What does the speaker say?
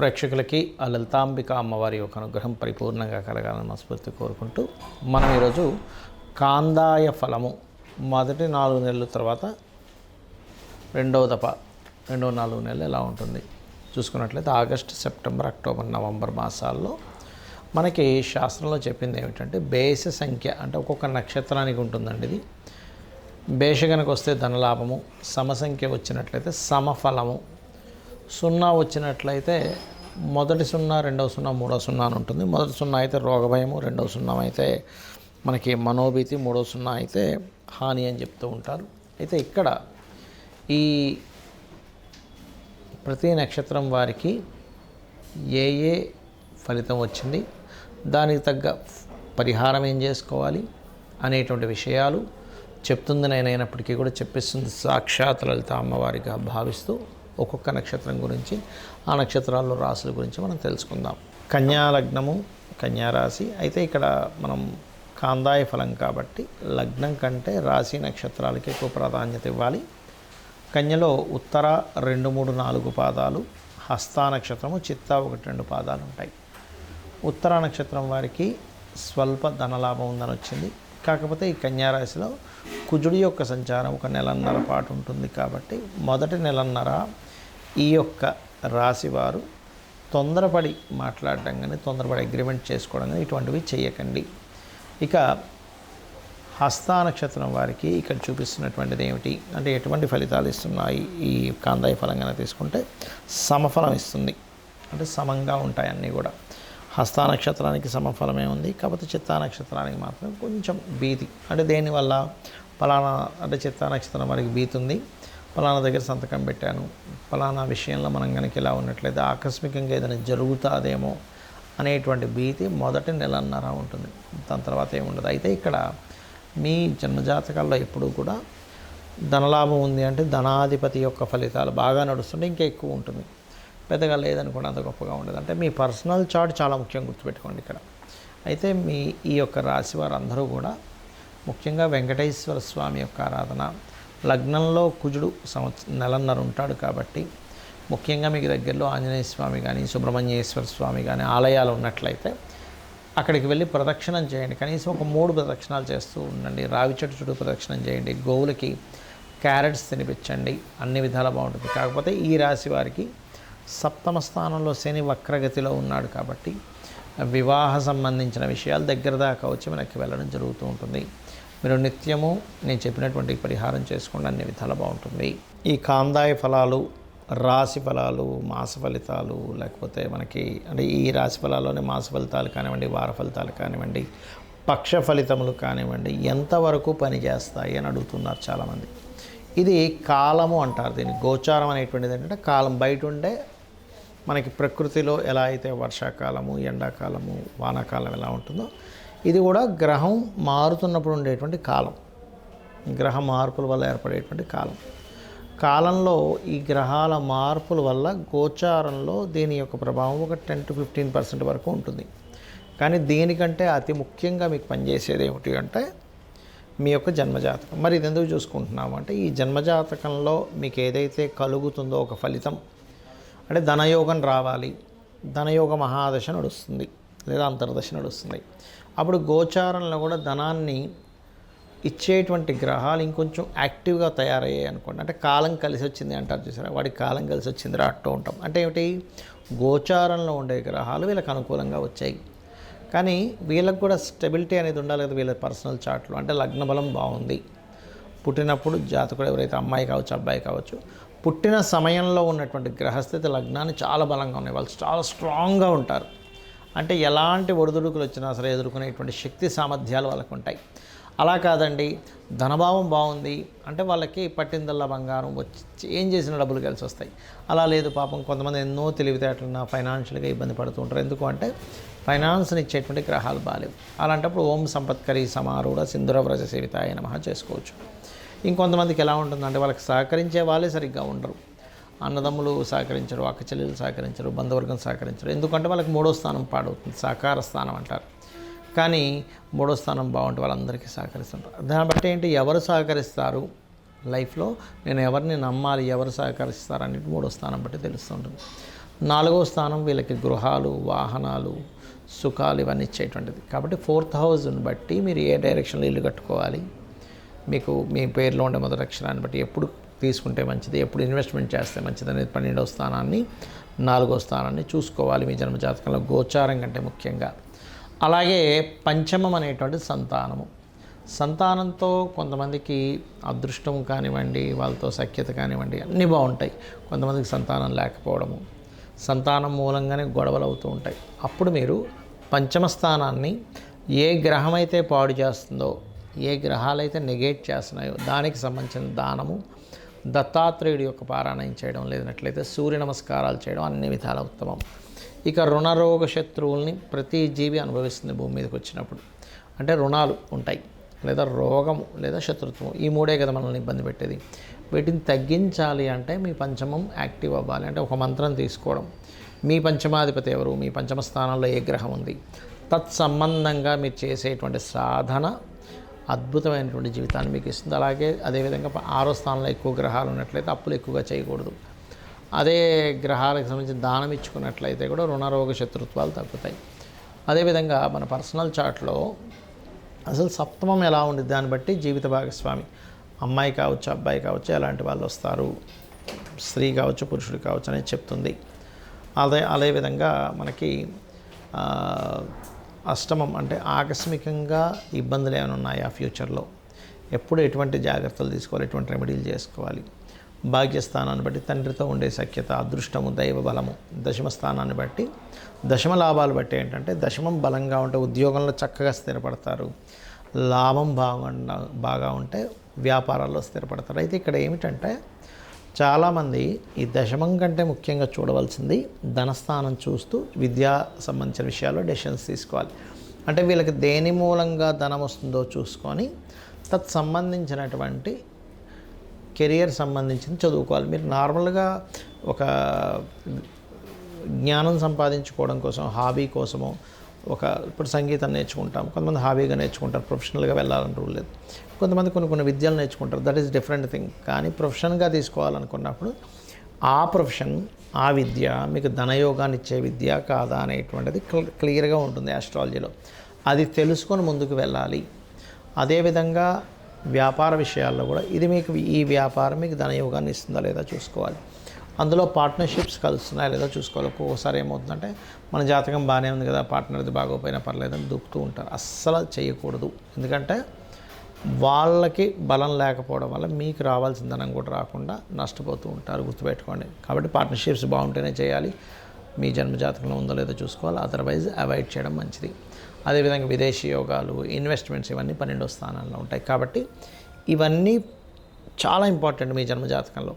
ప్రేక్షకులకి ఆ లలితాంబిక అమ్మవారి యొక్క అనుగ్రహం పరిపూర్ణంగా కలగాలని మనస్ఫూర్తి కోరుకుంటూ మనం ఈరోజు కాందాయ ఫలము మొదటి నాలుగు నెలల తర్వాత రెండవ దప రెండవ నాలుగు నెలలు ఎలా ఉంటుంది? చూసుకున్నట్లయితే ఆగస్ట్ సెప్టెంబర్ అక్టోబర్ నవంబర్ మాసాల్లో మనకి శాస్త్రంలో చెప్పింది ఏమిటంటే బేస సంఖ్య అంటే ఒక్కొక్క నక్షత్రానికి ఉంటుందండి ఇది. బేష కనుక వస్తే ధనలాభము సమసంఖ్య వచ్చినట్లయితే సమఫలము సున్నా వచ్చినట్లయితే మొదటి సున్నా రెండవ సున్నా మూడో సున్నా అని ఉంటుంది. మొదటి సున్నా అయితే రోగభయము రెండవ సున్నా అయితే మనకి మనోభీతి మూడో సున్నా అయితే హాని అని చెప్తూ ఉంటారు. అయితే ఇక్కడ ఈ ప్రతి నక్షత్రం వారికి ఏ ఏ ఫలితం వచ్చింది దానికి తగ్గ పరిహారం ఏం చేసుకోవాలి అనేటువంటి విషయాలు చెప్తుంది నేనైనప్పటికీ కూడా చెప్పిస్తుంది. సాక్షాత్ లలిత అమ్మవారిగా భావిస్తూ ఒక్కొక్క నక్షత్రం గురించి ఆ నక్షత్రాల్లో రాసుల గురించి మనం తెలుసుకుందాం. కన్యా లగ్నము కన్యా రాశి అయితే ఇక్కడ మనం కాందాయ ఫలం కాబట్టి లగ్నం కంటే రాశి నక్షత్రాలకి ఎక్కువ ప్రాధాన్యత ఇవ్వాలి. కన్యలో ఉత్తర రెండు మూడు నాలుగు పాదాలు హస్తా నక్షత్రము చిత్తా ఒకటి రెండు పాదాలు ఉంటాయి. ఉత్తర నక్షత్రం వారికి స్వల్ప ధనలాభం ఉందని వచ్చింది. కాకపోతే ఈ కన్యారాశిలో కుజుడి యొక్క సంచారం ఒక నెలన్నర పాటు ఉంటుంది కాబట్టి మొదటి నెలన్నర ఈ యొక్క రాశివారు తొందరపడి మాట్లాడడం కానీ తొందరపడి అగ్రిమెంట్ చేసుకోవడం కానీ ఇటువంటివి చేయకండి ఇక హస్తా నక్షత్రం వారికి ఇక్కడ చూపిస్తున్నటువంటిది ఏమిటి? అంటే ఎటువంటి ఫలితాలు ఇస్తున్నాయి? ఈ కాందాయ ఫలంగా తీసుకుంటే సమఫలం ఇస్తుంది. అంటే సమంగా ఉంటాయి అన్నీ కూడా. హస్తా నక్షత్రానికి సమఫలమే ఉంది. కాకపోతే చిత్తా నక్షత్రానికి మాత్రం కొంచెం భీతి. అంటే దేనివల్ల ఫలానా అంటే చిత్తా నక్షత్రం వారికి భీతి ఉంది ఫలానా దగ్గర సంతకం పెట్టాను. ఫలానా విషయంలో మనం కనుక ఇలా ఉన్నట్లయితే ఆకస్మికంగా ఏదైనా జరుగుతుందేమో అనేటువంటి భీతి మొదటి నెలన్నర ఉంటుంది. దాని తర్వాత ఏముండదు. అయితే ఇక్కడ మీ జన్మజాతకాల్లో ఎప్పుడూ కూడా ధనలాభం ఉంది అంటే ధనాధిపతి యొక్క ఫలితాలు బాగా నడుస్తుంటే ఇంకా ఎక్కువ ఉంటుంది. పెద్దగా లేదనుకోండి అంత గొప్పగా ఉండదు. అంటే మీ పర్సనల్ చార్ట్ చాలా ముఖ్యం గుర్తుపెట్టుకోండి ఇక్కడ. అయితే మీ ఈ యొక్క రాశి వారందరూ కూడా ముఖ్యంగా వెంకటేశ్వర స్వామి యొక్క ఆరాధన లగ్నంలో కుజుడు సంవత్స నెలన్నర ఉంటాడు కాబట్టి ముఖ్యంగా మీకు దగ్గరలో ఆంజనేయ స్వామి కానీ సుబ్రహ్మణ్యేశ్వర స్వామి కానీ ఆలయాలు ఉన్నట్లయితే అక్కడికి వెళ్ళి ప్రదక్షిణం చేయండి. కనీసం ఒక మూడు ప్రదక్షిణాలు చేస్తూ ఉండండి. రావి చెట్టు చుట్టూ ప్రదక్షిణం చేయండి. గోవులకి క్యారెట్స్ తినిపించండి. అన్ని విధాలా బాగుంటుంది. కాకపోతే ఈ రాశి వారికి సప్తమ స్థానంలో శని వక్రగతిలో ఉన్నాడు కాబట్టి వివాహ సంబంధించిన విషయాలు దగ్గర దాకా వచ్చి మనకి వెళ్ళడం జరుగుతూ ఉంటుంది. మీరు నిత్యము నేను చెప్పినటువంటి పరిహారం చేసుకోండి అన్ని విధాలు బాగుంటుంది. ఈ కాందాయ ఫలాలు రాశి ఫలాలు మాస ఫలితాలు లేకపోతే మనకి అంటే ఈ రాశి ఫలాల్లోనే మాస ఫలితాలు కానివ్వండి వార ఫలితాలు కానివ్వండి పక్ష ఫలితములు కానివ్వండి ఎంతవరకు పనిచేస్తాయి అని అడుగుతున్నారు చాలామంది. ఇది కాలము అంటారు దీన్ని. గోచారం అనేటువంటిది ఏంటంటే కాలం బయట ఉండే మనకి ప్రకృతిలో ఎలా అయితే వర్షాకాలము ఎండాకాలము వానాకాలం ఎలా ఉంటుందో ఇది కూడా గ్రహం మారుతున్నప్పుడు ఉండేటువంటి కాలం. గ్రహ మార్పుల వల్ల ఏర్పడేటువంటి కాలం. కాలంలో ఈ గ్రహాల మార్పుల వల్ల గోచారంలో దీని యొక్క ప్రభావం ఒక టెన్ టు ఫిఫ్టీన్ పర్సెంట్ వరకు ఉంటుంది. కానీ దీనికంటే అతి ముఖ్యంగా మీకు పనిచేసేది ఏమిటి అంటే మీ యొక్క జన్మజాతకం. మరి ఇది ఎందుకు చూసుకుంటున్నాము అంటే ఈ జన్మజాతకంలో మీకు ఏదైతే కలుగుతుందో ఒక ఫలితం అంటే ధనయోగం రావాలి. ధనయోగ మహాదశ నడుస్తుంది లేదా అంతర్దశ నడుస్తుంది. అప్పుడు గోచారంలో కూడా ధనాన్ని ఇచ్చేటువంటి గ్రహాలు ఇంకొంచెం యాక్టివ్గా తయారయ్యాయి అనుకోండి. అంటే కాలం కలిసి వచ్చింది అంటారు చూసారా? వాడికి కాలం కలిసి వచ్చింది రా అంటూ ఉంటాం. అంటే ఏమిటి? గోచారంలో ఉండే గ్రహాలు వీళ్ళకి అనుకూలంగా వచ్చాయి. కానీ వీళ్ళకి కూడా స్టెబిలిటీ అనేది ఉండాలి కదా వీళ్ళ పర్సనల్ చార్ట్లో. అంటే లగ్న బలం బాగుంది. పుట్టినప్పుడు జాతకుడు ఎవరైతే అమ్మాయి కావచ్చు అబ్బాయి కావచ్చు పుట్టిన సమయంలో ఉన్నటువంటి గ్రహస్థితి లగ్నాన్ని చాలా బలంగా ఉన్నాయి. వాళ్ళు చాలా స్ట్రాంగ్గా ఉంటారు. అంటే ఎలాంటి ఒడిదుడుకులు వచ్చినా సరే ఎదుర్కొనేటువంటి శక్తి సామర్థ్యాలు వాళ్ళకు ఉంటాయి అలా కాదండి ధనభావం బాగుంది అంటే వాళ్ళకి పట్టిందల్లా బంగారం వచ్చి ఏం చేసిన డబ్బులు కలిసి వస్తాయి అలా లేదు పాపం కొంతమంది ఎన్నో తెలివితేటలున్న ఫైనాన్షియల్గా ఇబ్బంది పడుతూ ఉంటారు. ఎందుకు అంటే ఫైనాన్స్ని ఇచ్చేటువంటి గ్రహాలు బాలేవు అలాంటప్పుడు ఓం సంపత్కరి సమారూఢ సింధుర వ్రజ సేవిత ఆయన మహా చేసుకోవచ్చు. ఇంకొంతమందికి ఎలా ఉంటుందంటే వాళ్ళకి సహకరించే వాళ్ళే సరిగ్గా ఉండరు. అన్నదమ్ములు సహకరించరు అక్క చెల్లెలు సహకరించరు బంధువర్గం సహకరించరు. ఎందుకంటే వాళ్ళకి మూడో స్థానం పాడవుతుంది సహకార స్థానం అంటారు. కానీ మూడో స్థానం బాగుంటే వాళ్ళందరికీ సహకరిస్తుంటారు. దాన్ని బట్టి ఏంటి? ఎవరు సహకరిస్తారు? లైఫ్లో నేను ఎవరిని నమ్మాలి ఎవరు సహకరిస్తారు అనేది మూడో స్థానం బట్టి తెలుస్తుంటుంది. నాలుగో స్థానం వీళ్ళకి గృహాలు వాహనాలు సుఖాలు ఇవన్నీ ఇచ్చేటువంటిది. కాబట్టి ఫోర్త్ హౌస్ని బట్టి మీరు ఏ డైరెక్షన్లో ఇల్లు కట్టుకోవాలి? మీకు మీ పేరులో ఉండే మొదటి అక్షరాన్ని బట్టి ఎప్పుడు తీసుకుంటే మంచిది ఎప్పుడు ఇన్వెస్ట్మెంట్ చేస్తే మంచిది అనేది పన్నెండవ స్థానాన్ని నాలుగో స్థానాన్ని చూసుకోవాలి మీ జన్మ జాతకంలో గోచారం కంటే ముఖ్యంగా. అలాగే పంచమం అనేటువంటి సంతానము. సంతానంతో కొంతమందికి అదృష్టం కానివ్వండి వాళ్ళతో సఖ్యత కానివ్వండి అన్నీ బాగుంటాయి. కొంతమందికి సంతానం లేకపోవడము. సంతానం మూలంగానే గొడవలు అవుతూ ఉంటాయి. అప్పుడు మీరు పంచమ స్థానాన్ని ఏ గ్రహం అయితే పాడు చేస్తుందో ఏ గ్రహాలైతే నెగేట్ చేస్తున్నాయో దానికి సంబంధించిన దానము దత్తాత్రేయుడి యొక్క పారాయణం చేయడం లేనట్లయితే సూర్య నమస్కారాలు చేయడం అన్ని విధాల ఉత్తమం. ఇక రుణరోగ శత్రువుల్ని ప్రతి జీవి అనుభవిస్తుంది భూమి మీదకి వచ్చినప్పుడు. అంటే రుణాలు ఉంటాయి. లేదా రోగము లేదా శత్రుత్వం ఈ మూడే కదా మనల్ని ఇబ్బంది పెట్టేది. వీటిని తగ్గించాలి అంటే మీ పంచమం యాక్టివ్ అవ్వాలి. అంటే ఒక మంత్రం తీసుకోవడం. మీ పంచమాధిపతి ఎవరు? మీ పంచమ స్థానంలో ఏ గ్రహం ఉంది? తత్సంబంధంగా మీరు చేసేటువంటి సాధన అద్భుతమైనటువంటి జీవితాన్ని మీకు ఇస్తుంది. అలాగే అదేవిధంగా ఆరో స్థానంలో ఎక్కువ గ్రహాలు ఉన్నట్లయితే అప్పులు ఎక్కువగా చేయకూడదు. అదే గ్రహాలకు సంబంధించి దానం ఇచ్చుకున్నట్లయితే కూడా రుణరోగ శత్రుత్వాలు తగ్గుతాయి. అదేవిధంగా మన పర్సనల్ చార్ట్లో అసలు సప్తమం ఎలా ఉంది దాన్ని బట్టి జీవిత భాగస్వామి అమ్మాయి కావచ్చు అబ్బాయి కావచ్చు ఎలాంటి వాళ్ళు వస్తారు? స్త్రీ కావచ్చు పురుషుడు కావచ్చు అనేది చెప్తుంది. అదే అదేవిధంగా మనకి అష్టమం అంటే ఆకస్మికంగా ఇబ్బందులు ఏమైనా ఉన్నాయా ఫ్యూచర్లో? ఎప్పుడు ఎటువంటి జాగ్రత్తలు తీసుకోవాలి? ఎటువంటి రెమెడీలు చేసుకోవాలి? భాగ్యస్థానాన్ని బట్టి తండ్రితో ఉండే సఖ్యత అదృష్టము దైవ బలము దశమ స్థానాన్ని బట్టి దశమ లాభాలు బట్టి ఏంటంటే దశమం బలంగా ఉంటే ఉద్యోగంలో చక్కగా స్థిరపడతారు. లాభం బాగా బాగా ఉంటే వ్యాపారాల్లో స్థిరపడతారు. అయితే ఇక్కడ ఏమిటంటే చాలామంది ఈ దశమం కంటే ముఖ్యంగా చూడవలసింది ధనస్థానం చూస్తూ విద్యా సంబంధించిన విషయాల్లో డెసిషన్స్ తీసుకోవాలి. అంటే వీళ్ళకి దేని మూలంగా ధనం వస్తుందో చూసుకొని తత్ సంబంధించినటువంటి కెరియర్ సంబంధించింది చదువుకోవాలి. మీరు నార్మల్గా ఒక జ్ఞానం సంపాదించుకోవడం కోసం హాబీ కోసమో ఒక ఇప్పుడు సంగీతం నేర్చుకుంటాం కొంతమంది హాబీగా నేర్చుకుంటారు ప్రొఫెషనల్గా వెళ్ళాలని రూల్ లేదు. కొంతమంది కొన్ని కొన్ని విద్యలు నేర్చుకుంటారు దట్ ఈస్ డిఫరెంట్ థింగ్. కానీ ప్రొఫెషన్గా తీసుకోవాలనుకున్నప్పుడు ఆ ప్రొఫెషన్ ఆ విద్య మీకు ధనయోగాన్ని ఇచ్చే విద్య కాదా అనేటువంటిది క్లియర్గా ఉంటుంది ఆస్ట్రాలజీలో. అది తెలుసుకొని ముందుకు వెళ్ళాలి. అదేవిధంగా వ్యాపార విషయాల్లో కూడా ఇది మీకు ఈ వ్యాపారం మీకు ధనయోగాన్ని ఇస్తుందా లేదా చూసుకోవాలి. అందులో పార్ట్నర్షిప్స్ కలుస్తున్నాయా లేదా చూసుకోవాలి. ఒక్కొక్కసారి ఏమవుతుందంటే మన జాతకం బాగానే ఉంది కదా పార్ట్నర్ది బాగోపోయినా పర్లేదని దూకుతూ ఉంటారు. అస్సలు చేయకూడదు. ఎందుకంటే వాళ్ళకి బలం లేకపోవడం వల్ల మీకు రావాల్సిన ధనం కూడా రాకుండా నష్టపోతూ ఉంటారు. గుర్తుపెట్టుకోండి. కాబట్టి పార్ట్నర్షిప్స్ బాగుంటేనే చేయాలి. మీ జన్మ జాతకంలో ఉందో లేదో చూసుకోవాలి. అదర్వైజ్ అవాయిడ్ చేయడం మంచిది. అదేవిధంగా విదేశీ యోగాలు ఇన్వెస్ట్మెంట్స్ ఇవన్నీ పన్నెండో స్థానాల్లో ఉంటాయి. కాబట్టి ఇవన్నీ చాలా ఇంపార్టెంట్ మీ జన్మ జాతకంలో.